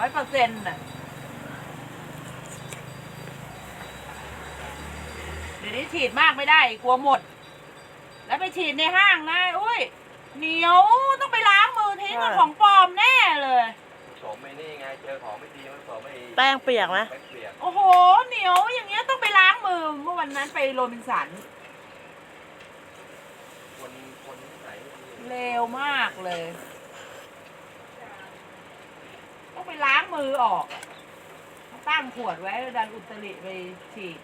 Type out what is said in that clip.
ร้อยเปอร์เซ็นต์น่ะเดี๋ยวนี้ฉีดมากไม่ได้กลัวหมด แล้วไปฉีดในห้างนะอุ้ยเหนียวต้องไปล้างมือทิ้งอะของปลอมแน่เลยผสมไม่นี่ไงเจอของไม่ดีมันผสมไม่แป้งเปียกไหมแป้งเปียกโอ้โห เหนียวอย่างเงี้ยต้องไปล้างมือเมื่อวันนั้นไปโรบินสันคนคนที่ไหนไม่ดีเร็วมากเลยต้อง ไปล้างมือออก ตั้งขวดไว้ดันอุตริไปฉีด